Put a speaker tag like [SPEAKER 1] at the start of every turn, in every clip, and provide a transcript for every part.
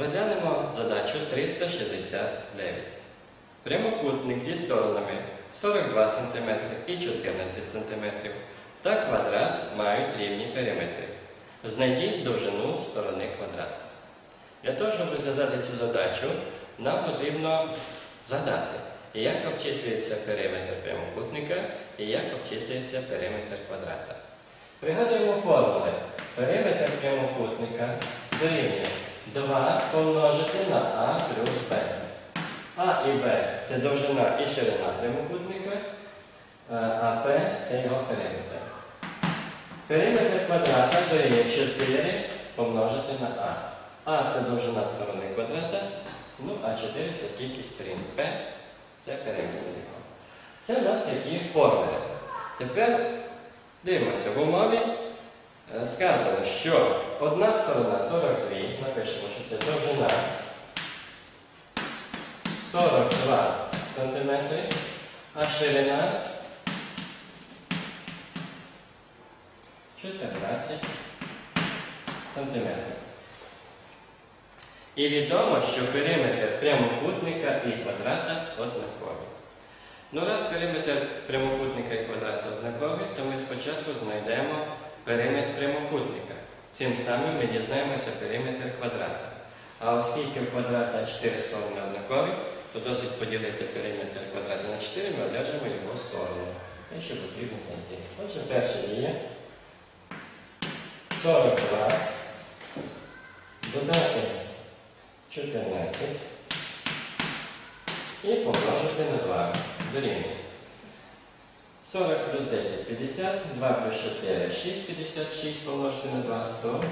[SPEAKER 1] Розглянемо задачу 369. Прямокутник зі сторонами 42 см і 14 см та квадрат мають рівні периметри. Знайдіть довжину сторони квадрата. Для того, щоб розв'язати цю задачу, нам потрібно згадати, як обчислюється периметр прямокутника і як обчислюється периметр квадрата. Пригадуємо формули. Периметр прямокутника дорівнює 2 помножити на А плюс Б. А і Б це довжина і ширина прямокутника, е, а П це його периметр. Периметр квадрата дорівнює 4 помножити на А. А це довжина сторони квадрата, ну а 4 це кількість сторін. П це периметр його. Це у нас такі формули. Тепер дивимося, в умові е, сказано, що одна сторона 42, напишемо, що це довжина 42 см, а ширина 14 см. І відомо, що периметр прямокутника і квадрата однакові. Ну, раз периметр прямокутника і квадрата однаковий, то ми спочатку знайдемо периметр прямокутника. Цим самим ми дізнаємося периметр квадрата. А оскільки в квадрата 4 сторони однакові, то досить поділити периметр квадрата на 4, ми одержимо його сторону. Те, що потрібно знайти. Отже, перше діє 42 додати 14 і помножити на 2 дорівнює. 40 плюс 10 50, 2 плюс 4 6, 56 помножити на 2 112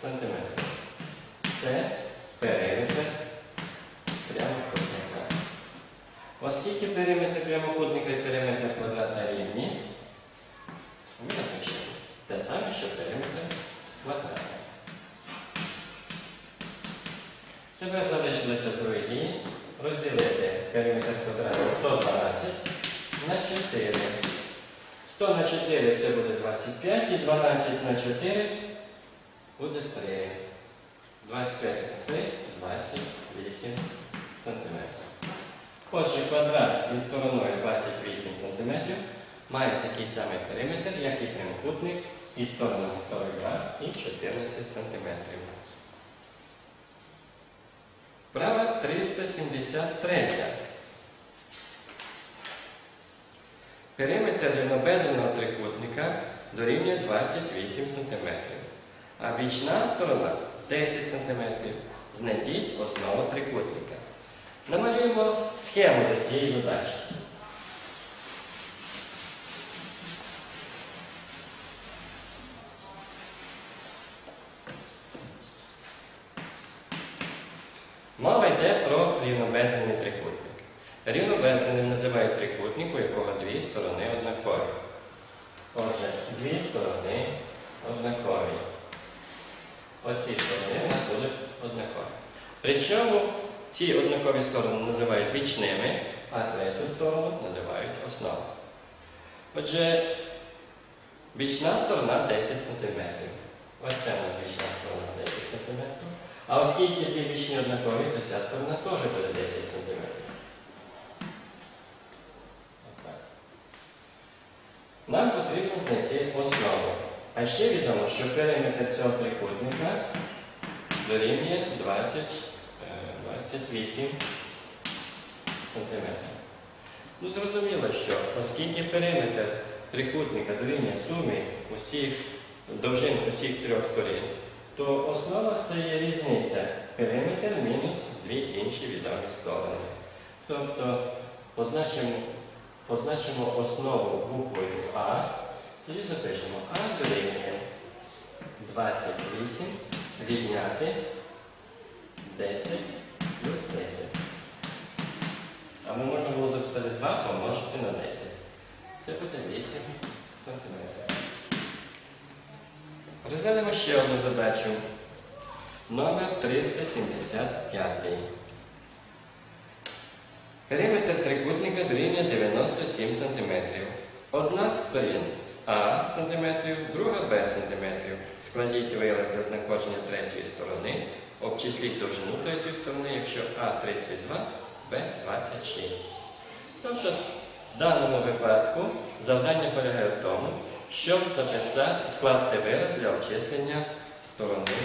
[SPEAKER 1] см. Це периметр прямокутника. Оскільки периметр прямокутника і периметр квадрата рівні, ми напишемо те саме, що периметр квадрата. Тепер залишилося друге дії розділити периметр квадрата 112 на 4. 100 на 4 це буде 25 і 12 на 4 буде 3. 25 плюс 3 28 см. Отже, квадрат із стороною 28 см має такий самий периметр, як і прямокутник із сторонами 42 і 14 см. Вправа 373. Периметр рівнобедреного трикутника дорівнює 28 см, а бічна сторона 10 см. Знайдіть основу трикутника. Намалюємо схему до цієї задачі. Мова йде про рівнобедрений трикутник. Рівнобедреним називають трикутник, у якого дві сторони однакові. Отже, дві сторони однакові. Оці сторони у нас будуть однакові. Причому ці однакові сторони називають бічними, а третю сторону називають основою. Отже, бічна сторона 10 см. Ось це у нас бічна сторона 10 см. А оскільки ті бічні однакові, то ця сторона теж буде 10 см. Нам потрібно знайти основу. А ще відомо, що периметр цього трикутника дорівнює 20, е, 28 см. Ну, зрозуміло, що оскільки периметр трикутника дорівнює сумі усіх довжин усіх трьох сторін, то основа це є різниця периметр мінус дві інші відомі сторони. Тобто позначимо, позначимо основу буквою А, тоді запишемо А дорівнює 28 відняти 10 плюс 10. Або можна було записати 2 помножити на 10. Це буде 8 см. Розглянемо ще одну задачу. Номер 375. Периметр трикутника дорівнює 97 см. Одна з сторін з А см, друга Б см. Складіть вираз для знаходження третьої сторони Обчисліть довжину третьої сторони, якщо А32, Б26. Тобто, в даному випадку завдання полягає в тому, щоб записати, скласти вираз для обчислення сторони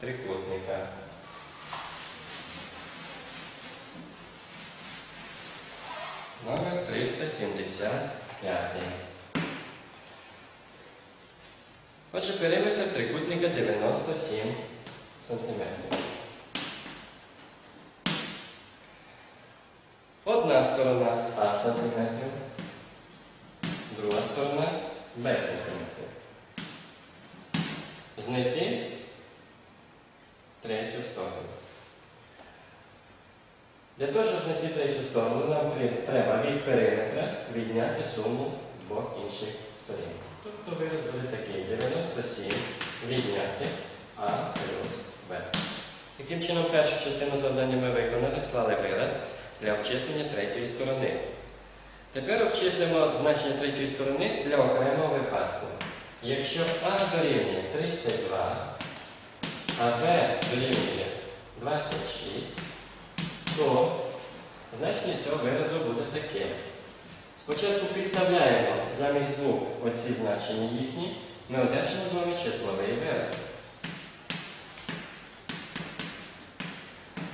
[SPEAKER 1] трикутника. Номер 375. Отже, периметр трикутника 97 см. Одна сторона А сантиметрів, друга сторона Б сантиметрів. Знайти третю сторону. Для того, щоб знайти третю сторону, нам треба від периметра відняти суму двох інших сторін. Тобто вираз буде такий 97 відняти А плюс Б. Таким чином, першу частину завдання ми виконали, склали вираз для обчислення третьої сторони. Тепер обчислимо значення третьої сторони для окремого випадку. Якщо А дорівнює 32, а Б дорівнює 26, то значення цього виразу буде таке. Спочатку підставляємо замість двох оці значення їхні, ми одержимо з вами числовий вираз.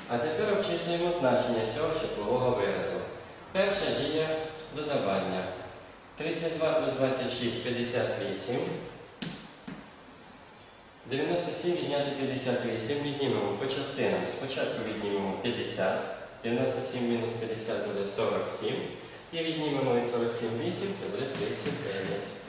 [SPEAKER 1] А тепер обчислюємо значення цього числового виразу. Перша дія додавання. 32 плюс 26 58. 97 відняти 58 віднімемо по частинам. Спочатку віднімемо 50. 97 мінус 50 буде 47. І віднімемо від 47 8, це буде 39.